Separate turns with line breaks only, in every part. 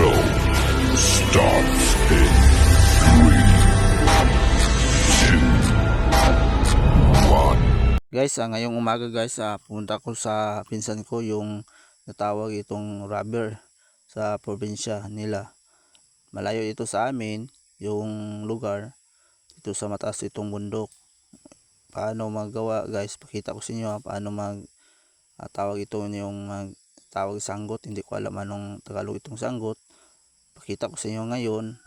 show starts in three, two, one.
Guys, ah, ngayong umaga guys, ah, pumunta ko sa pinsan ko yung natawag itong rubber sa probinsya nila. Malayo ito sa amin, yung lugar, dito sa mataas itong bundok. Paano magawa guys, pakita ko sa inyo ah, paano mag ah, tawag ito yung mag tawag sanggot, hindi ko alam anong Tagalog itong sanggot. Pakita ko sa inyo ngayon,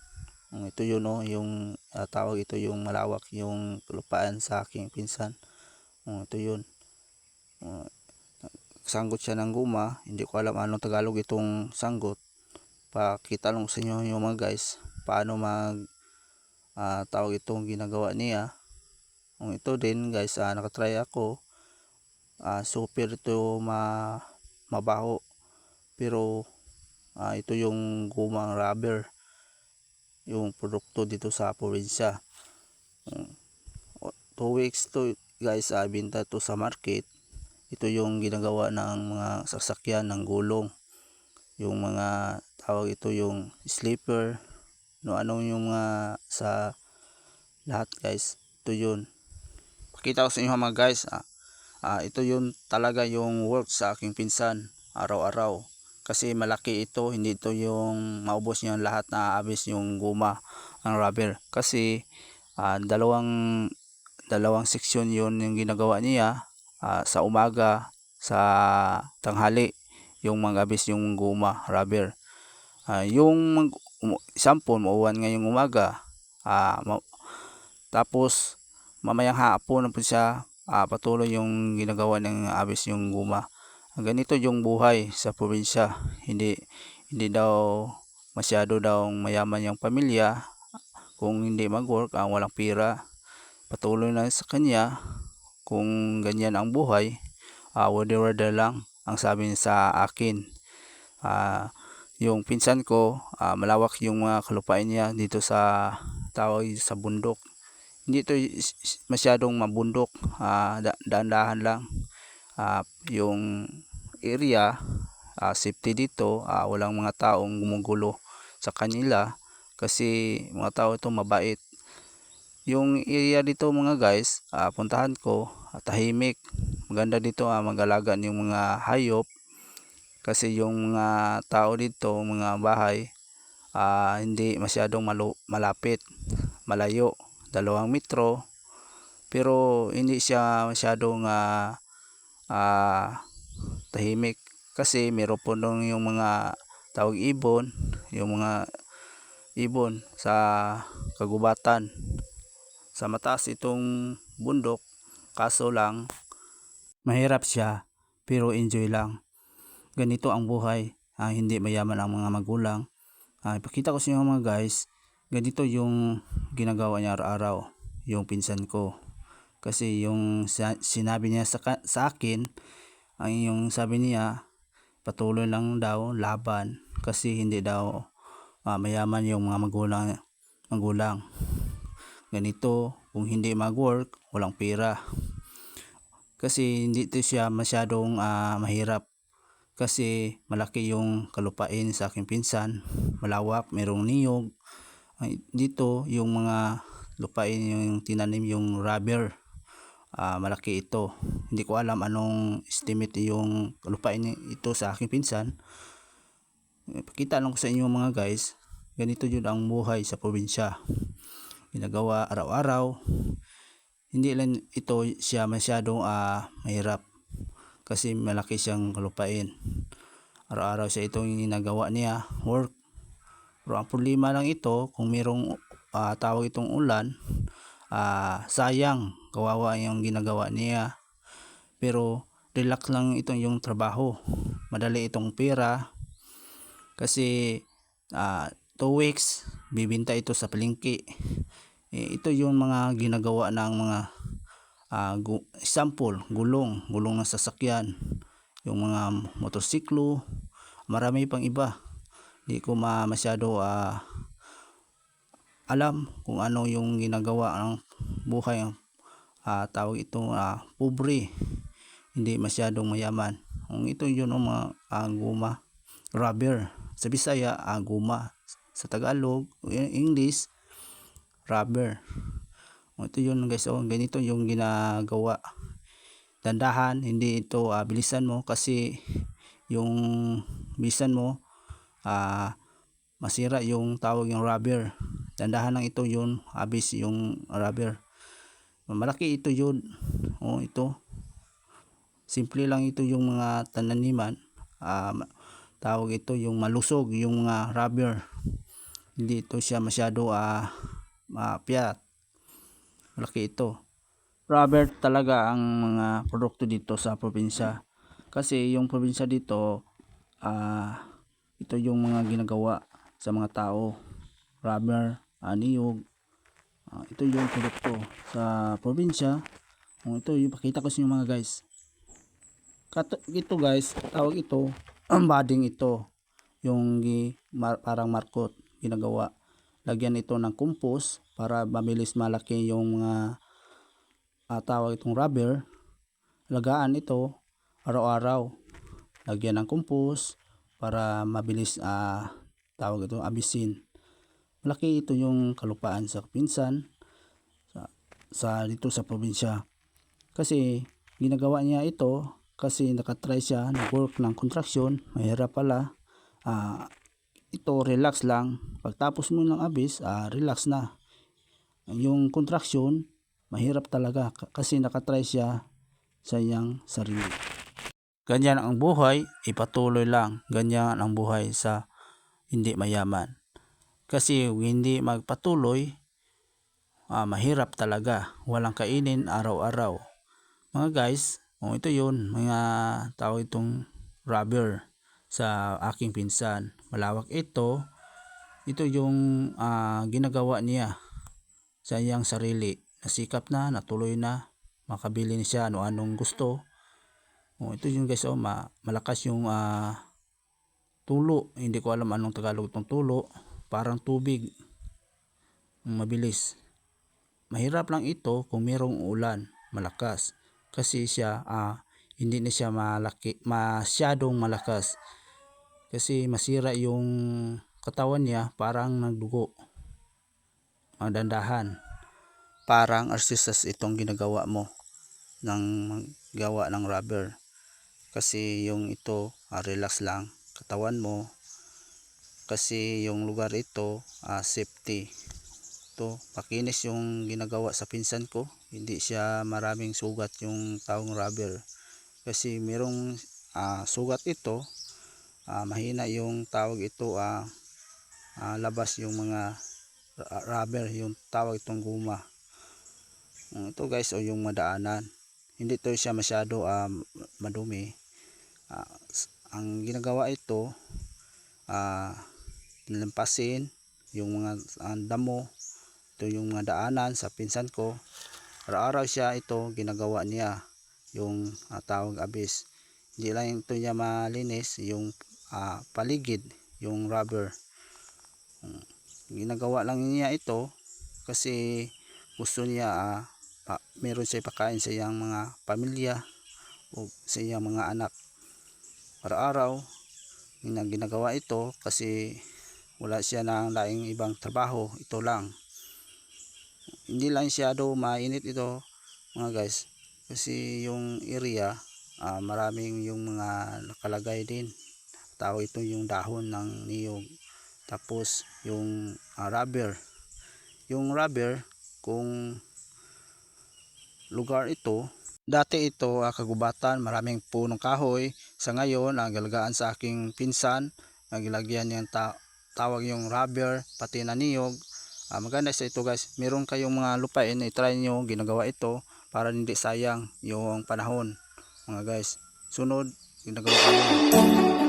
ito yun oh, yung ah, tawag ito yung malawak yung lupaan sa aking pinsan. Oh, ito yun. Oh, sanggot siya ng guma. Hindi ko alam anong Tagalog itong sanggot. Pakita lang sa inyo yung mga guys. Paano mag ah, tawag itong ginagawa niya. Oh, ito din guys, ah, nakatry ako. Ah, super ito ma mabaho. Pero ah, ito yung gumang rubber. Yung produkto dito sa probinsya. Mm. O- two weeks to guys ah, binta to sa market. Ito yung ginagawa ng mga sasakyan ng gulong. Yung mga tawag ito yung sleeper. No ano yung mga sa lahat guys? Ito yun. Pakita ko sa inyo mga guys ah, ah, ito yun talaga yung work sa aking pinsan. Araw-araw kasi malaki ito hindi ito yung maubos niya lahat na abis yung guma ng rubber. Kasi ah, dalawang dalawang seksyon yon yung ginagawa niya ah, sa umaga sa tanghali yung mangabis yung guma rubber. Ah, yung mag, um, sample mauwan ngayong umaga ah, ma- tapos mamayang hapon po siya ah, patuloy yung ginagawa ng abis yung guma ganito yung buhay sa probinsya. Hindi hindi daw masyado daw mayaman yung pamilya. Kung hindi mag-work ang walang pira. Patuloy lang sa kanya kung ganyan ang buhay. Uh, wada lang ang sabi niya sa akin. Ah, yung pinsan ko ah, malawak yung mga kalupain niya dito sa tawag sa bundok. Hindi is- masyadong mabundok. Ah, da- dahan-dahan lang. Ah, yung area ah, safety dito ah, walang mga taong gumugulo sa kanila kasi mga tao ito mabait. Yung area dito mga guys ah, puntahan ko ah, tahimik. Maganda dito ah, mag-alaga yung mga hayop kasi yung mga tao dito mga bahay ah, hindi masyadong malu- malapit malayo dalawang metro. Pero hindi siya masyadong ah, ah, tahimik. Kasi meron po nung yung mga tawag ibon yung mga ibon sa kagubatan. Sa mataas itong bundok kaso lang mahirap siya pero enjoy lang. Ganito ang buhay ah, hindi mayaman ang mga magulang. Ah, ipakita ko sa inyo mga guys ganito yung ginagawa niya araw-araw yung pinsan ko. Kasi yung sinabi niya sa, sa akin ang yung sabi niya patuloy lang daw laban kasi hindi daw ah, mayaman yung mga magulang magulang. Ganito kung hindi mag-work walang pera. Kasi hindi to siya masyadong ah, mahirap. Kasi malaki yung kalupain sa aking pinsan. Malawak merong niyog. Dito yung mga lupain yung tinanim yung rubber ah, malaki ito. Hindi ko alam anong estimate yung lupain ito sa aking pinsan. Eh, pakita lang ko sa inyo mga guys ganito yun ang buhay sa probinsya. Ginagawa araw-araw. Hindi lang ito siya masyadong ah, mahirap kasi malaki siyang kalupain araw-araw siya itong ginagawa niya work. Pero ang problema lang ito kung mayroong ah, tawag itong ulan ah, sayang kawawa yung ginagawa niya. Pero relax lang itong yung trabaho. Madali itong pera. Kasi ah, two weeks bibinta ito sa palengke. Eh, ito yung mga ginagawa ng mga ah, gu- example gulong. Gulong ng sasakyan. Yung mga motorsiklo. Marami pang iba. Di ko ma masyado ah, alam kung ano yung ginagawa ng buhay ah, tawag ito ah, pobre. Hindi masyadong mayaman. Kung ito yun ang mga ah, guma rubber. Sa Bisaya ah, guma. Sa Tagalog in- English rubber. Ito yun guys oh ganito yung ginagawa. Dandahan hindi ito ah, bilisan mo kasi yung bilisan mo ah, masira yung tawag yung rubber. Dandahan lang ito yun abis yung rubber. Malaki ito yun. Oh ito. Simple lang ito yung mga tananiman. Ma- tawag ito yung malusog yung mga rubber. Hindi ito siya masyado ah, mapiyat malaki ito. Rubber talaga ang mga produkto dito sa probinsya. Kasi yung probinsya dito ah, ito yung mga ginagawa sa mga tao. Rubber, ah, niyog. Ah, ito yung produkto sa probinsya. Oh, ito yung pakita ko sa inyo mga guys. Kato, ito guys tawag ito ang bading ito. Yung mar- parang markot ginagawa. Lagyan ito ng compost para mabilis malaki yung mga ah, tawag itong rubber. Lagaan ito araw-araw. Lagyan ng compost para mabilis ah, tawag ito abisin malaki ito yung kalupaan sa pinsan sa, sa dito sa probinsya. Kasi ginagawa niya ito kasi nakatry siya nag-work ng contraction mahirap pala. Ah, ito relax lang. Pagtapos mo ng abis ah, relax na. Yung contraction mahirap talaga kasi nakatry siya sa iyang sarili. Ganyan ang buhay ipatuloy lang. Ganyan ang buhay sa hindi mayaman. Kasi hindi magpatuloy ah, mahirap talaga. Walang kainin araw-araw. Mga guys oh, ito yun mga tawag itong rubber sa aking pinsan. Malawak ito. Ito yung ah, ginagawa niya sa iyang sarili. Nasikap na natuloy na makabili na siya ano anong gusto. Oh, ito yung guys oh, ma- malakas yung ah, tulo. Hindi ko alam anong Tagalog itong tulo. Parang tubig. Mabilis. Mahirap lang ito kung merong ulan. Malakas. Kasi siya ah, hindi na siya malaki masyadong malakas. Kasi masira yung katawan niya. Parang nagdugo. Dandahan. Parang artistas itong ginagawa mo ng gawa ng rubber. Kasi yung ito ah, relax lang katawan mo kasi yung lugar ito ah, safety. Ito pakinis yung ginagawa sa pinsan ko. Hindi siya maraming sugat yung taong rubber. Kasi merong ah, sugat ito ah, mahina yung tawag ito ah, ah, labas yung mga rubber yung tawag itong guma. Mm, ito guys o yung madaanan. Hindi to siya masyado ah, madumi. S- ang ginagawa ito ah, nilampasin yung mga ah, damo ito yung mga daanan sa pinsan ko. Araw-araw siya ito ginagawa niya yung ah, tawag abis. Hindi lang ito niya malinis yung ah, paligid yung rubber. Mm, ginagawa lang niya ito kasi gusto niya ah, pa, meron siya ipakain sa iyang mga pamilya o sa iyang mga anak araw-araw ang ginagawa ito kasi wala siya ng laing ibang trabaho. Ito lang. Hindi lang siya do mainit ito mga guys. Kasi yung area ah, maraming yung mga nakalagay din. Tawag ito yung dahon ng niyog. Tapos yung ah, rubber. Yung rubber kung lugar ito dati ito ah, kagubatan maraming punong kahoy. Sa ngayon ang galagaan sa aking pinsan nagilagyan niyang ta- tawag yung rubber pati na niyog. Ah, maganda sa ito guys. Meron kayong mga lupain i-try nyo ginagawa ito para hindi sayang yung panahon mga guys. Sunod ginagawa ko